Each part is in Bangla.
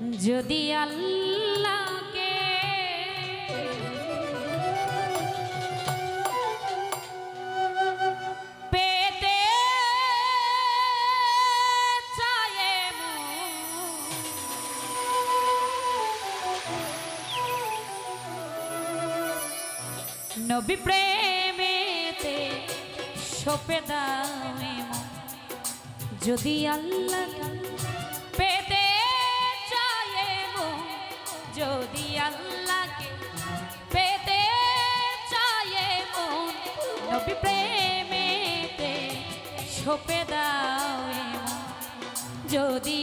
যদি আল্লাহকে পেতে চায়ে। নবী প্রেমেতে সপে দামে যদি আল্লাহ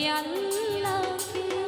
আল্লাহকে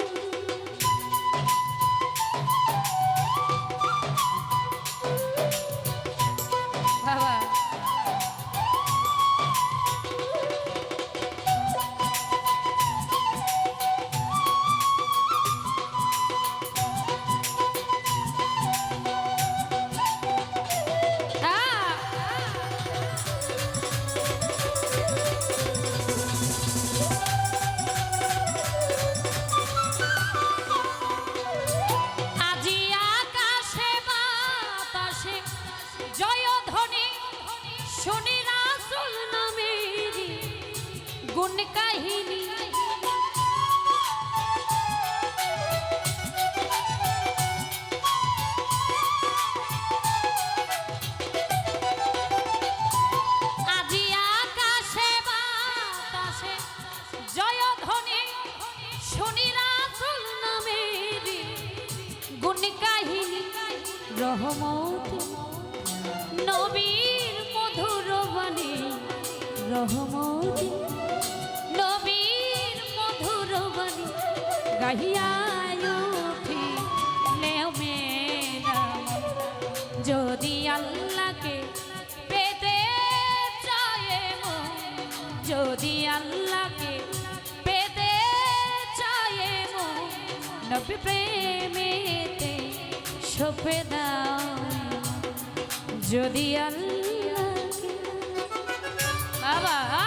রহমত। নবীর মধুর বাণী, রহমত। নবীর মধুর বাণী গাহিয়ায় যদি আল্লাহকে পেতে চায় যদি আল্লাহকে পেতে চায় নবী প্রেমেতে সপে যদি আল্লাহকে বাবা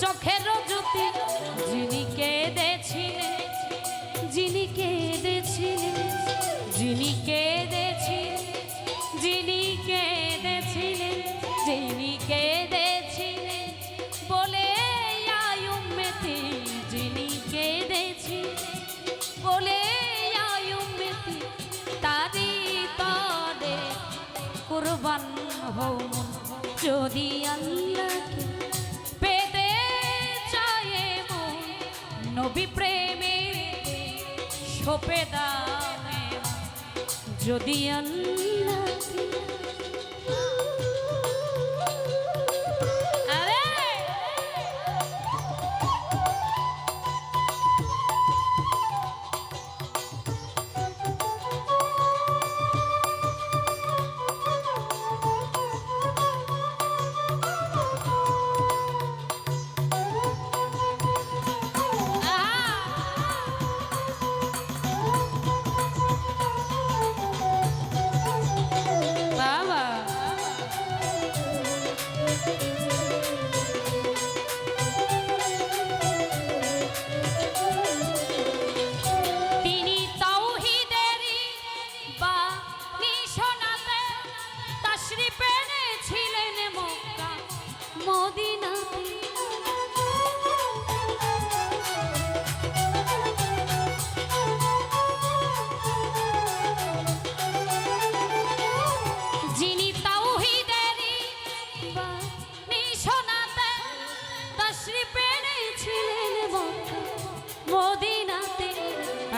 চোখের জ্যোতি যিনি কেঁদেছিলেন যিনি কেঁদেছিলেন যিনি কেঁদেছিলেন নবী প্রেমে সপে দামে যদি আল্লাহকে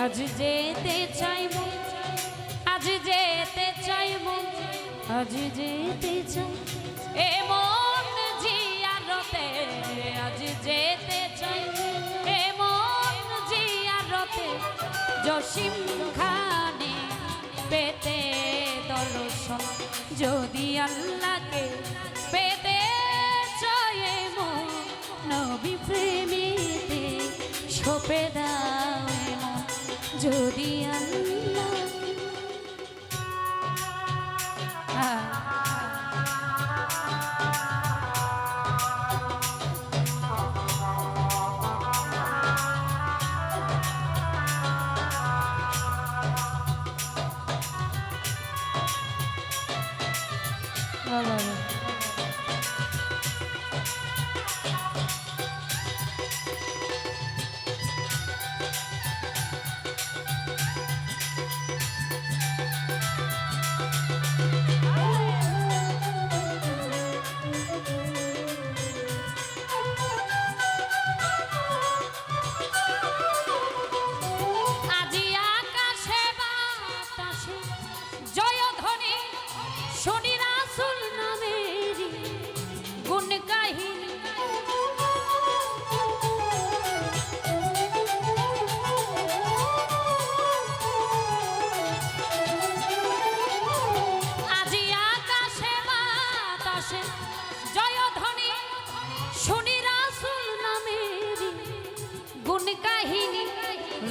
আজ যেতে চাইব, আজ যেতে চাইব, আজ যেতে চাই। এমন জিয়ারতে, আজ যেতে চাই। এমন জিয়ারতে, জসিম খানে পেতে দর্শন। যদি আল্লাহকে পেতে চায় মন, নবী প্রেমিতে সপে মন যদি আল্লাহ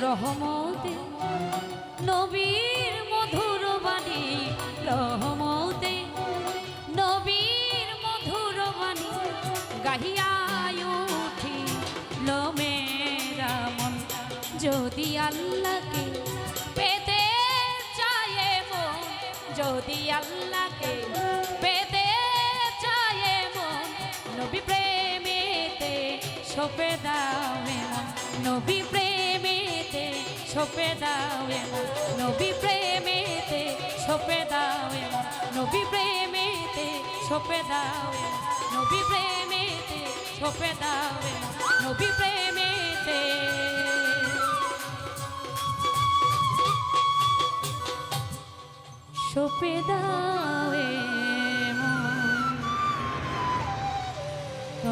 রহমতে, নবীর মধুর বাণী, রহমতে, নবীর মধুর বাণী গাহিয়ায় উঠি মেরা মন। যদি আল্লাহকে পেতে চায় মন, যদি আল্লাহকে পেতে চায় মন, নবী প্রেমেতে সপে দাও নবী প্রেমেতে সপে দাও মন নবী প্রেমেতে, সপে দাও মন নবী প্রেমেতে, সপে দাও মন নবী প্রেমেতে, সপে দাও মন নবী প্রেমেতে। সপে দাও